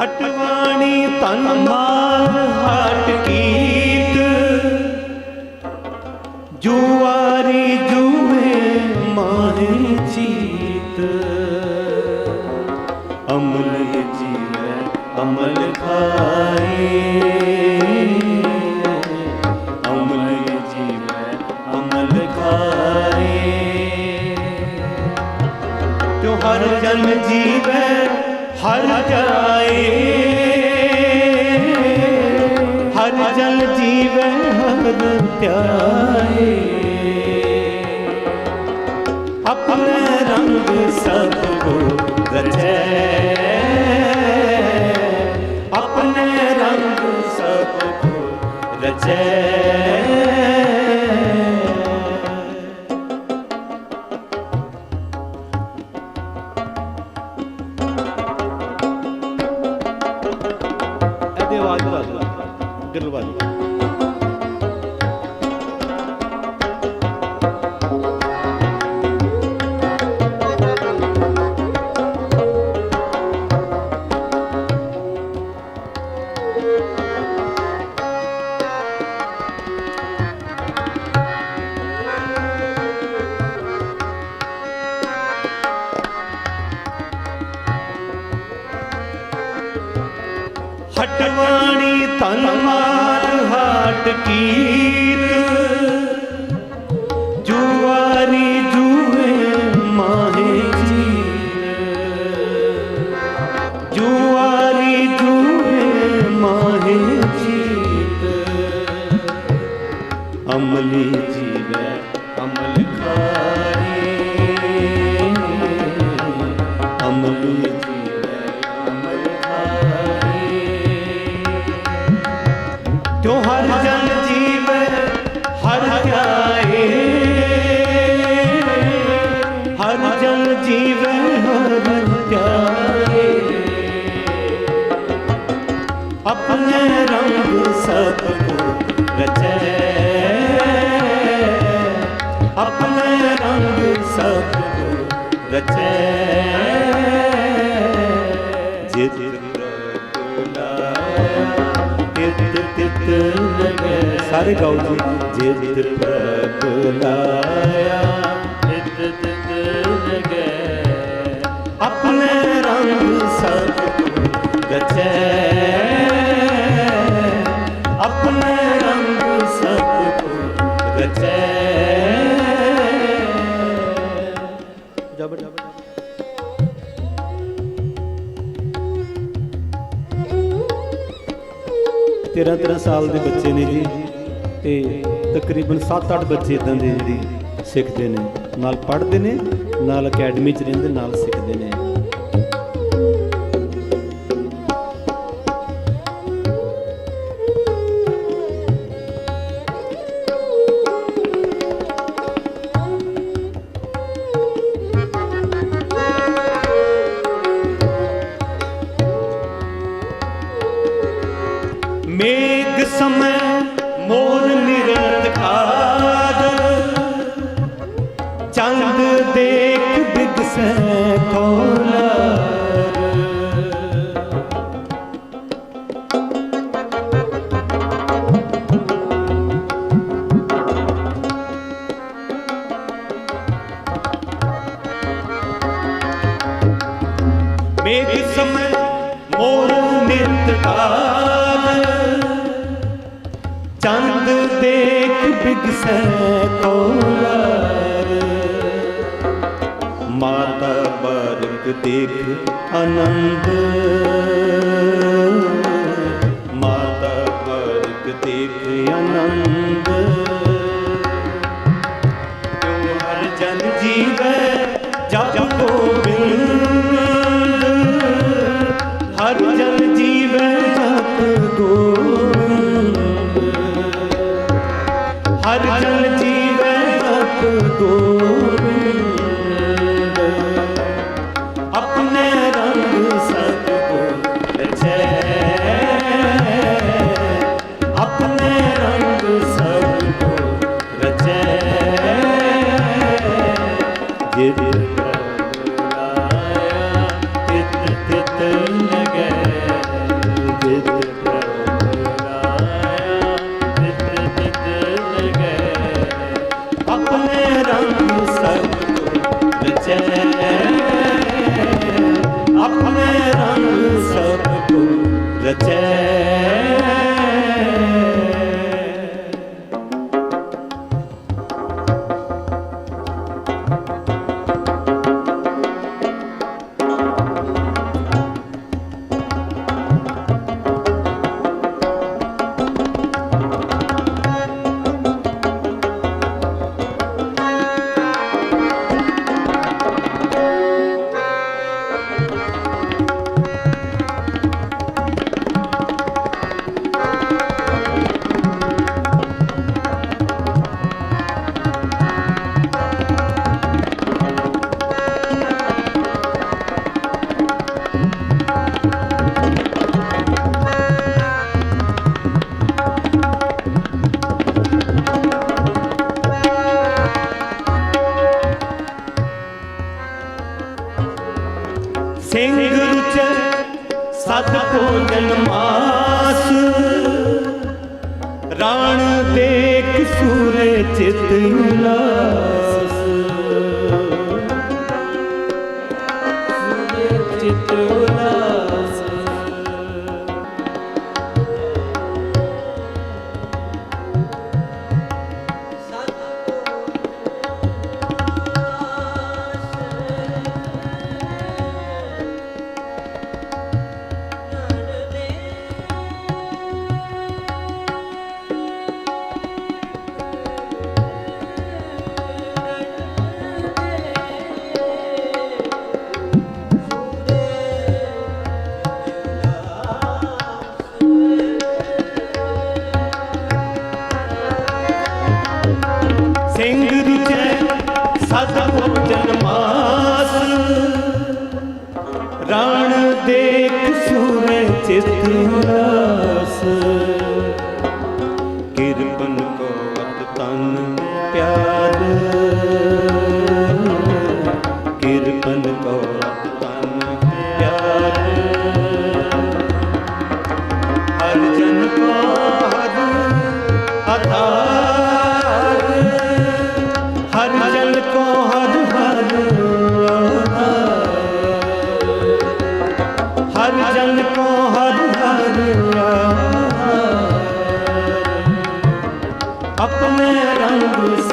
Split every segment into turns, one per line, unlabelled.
ਹਟਵਾਣੀ ਤਨ ਮਾਰ ਹਟ ਕੀਤ। ਜੁਆਰੀ ਜੂਏ ਮਾਹੇ ਚੀਤ। ਅਮਲ ਜੀਵੈ, ਅਮਲ ਖਾਏ। ਅਮਲ ਜੀਵੈ, ਅਮਲ ਖਾਏ। ਤਿਉ ਹਰ ਜਨ ਜੀਵੈ ਹਰ ਜਾਏ ਹਰ ਜਨ ਜੀਵੈ ਹਰ ਧਿਆਏ। ਆਪਣੇ ਰੰਗ ਸਭ ਕੋ ਰਚੈ। ਆਪਣੇ ਰੰਗ ਸਭ ਕੋ ਰਚੈ। ਜੋ ਹਰ ਜਨ ਜੀਵੈ ਹਰ ਧਿਆਏ ਹਰ ਜਨ ਜੀਵੈ ਹਰ ਧਿਆਏ ਆਪਣੇ ਰੰਗ ਸਭ ਕੋ ਰਚੈ। ਆਪਣੇ ਰੰਗ ਸਭ ਸਾਰੇ ਗਾਓ ਜੀ ਜਿਤ ਪ੍ਰਭ ਲਾਇਆ। ਤਿਤ ਤਿਤ ਲਗੈ ਆਪਣੇ ਰੰਗ ਸਭ ਆਪਣੇ ਰੰਗ ਜਬਰ ਤੇਰਾਂ ਤੇਰਾਂ ਸਾਲ ਦੇ ਬੱਚੇ ਨੇ ਜੀ। ਤੇ ਤਕਰੀਬਨ 7-8 ਬੱਚੇ ਇਦਾਂ ਦੇ ਜਿਹੜੀ ਸਿੱਖਦੇ ਨੇ। ਨਾਲ ਪੜ੍ਹਦੇ ਨੇ, ਨਾਲ ਅਕੈਡਮੀ 'ਚ ਰਹਿੰਦੇ, ਨਾਲ ਸਿੱਖਦੇ ਨੇ। ਚੰਦ ਦੇਖ ਬਿਗਸੈ ਕੋਲਾਰ ਬਰਕ ਦੇਖ ਆਨੰਦ। ਮਾਤਾ ਬਰਕ ਦੇਖ ਆਨੰਦ। ਸਿੰਘ ਰੁਚ ਸਤ ਭੋਜਨ ਮਾਸ। ਰਾਣ ਦੇ ਕਸੂਰੇ ਚਿਤ ਉਲਾਸ। ਸੂਰੇ ਚਿਤ ਸੂਰੇ ਚਿਤ ਆਪਣੇ ਰੰਗ ਸਭ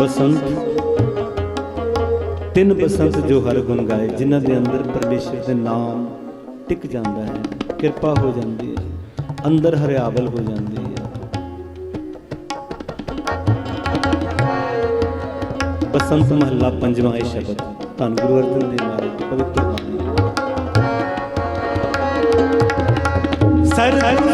ਬਸੰਤ। ਤਿੰਨ ਬਸੰਤ ਜੋ ਹਰ ਗੁਣ ਗਾਏ, ਜਿਨ੍ਹਾਂ ਦੇ ਅੰਦਰ ਪਰਮੇਸ਼ਰ ਦੇ ਨਾਮ ਟਿਕ ਜਾਂਦਾ ਹੈ, ਕਿਰਪਾ ਹੋ ਜਾਂਦੀ ਹੈ, ਅੰਦਰ ਹਰਿਆਵਲ ਹੋ ਜਾਂਦੀ ਹੈ। ਬਸੰਤ ਮਹੱਲਾ ਪੰਜਵਾਂ ਇਹ ਸ਼ਬਦ, ਧੰਨ ਗੁਰੂ ਅਰਜਨ ਦੇਵ ਮਹਾਰਾਜ ਦੀ ਪਵਿੱਤਰ ਬਾਣੀ। ਸਰਬ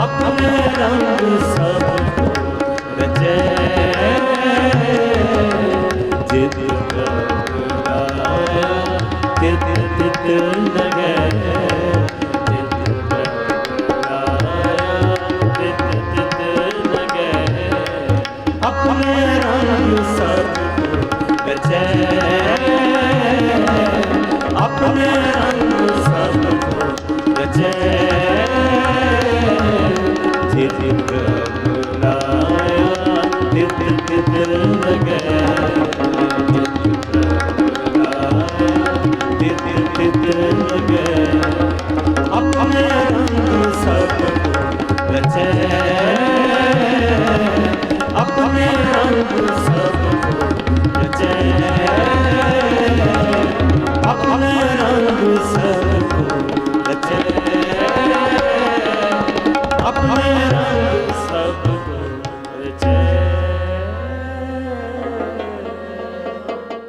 ਆਪਣੇ ਰੰਗ
ਸਭ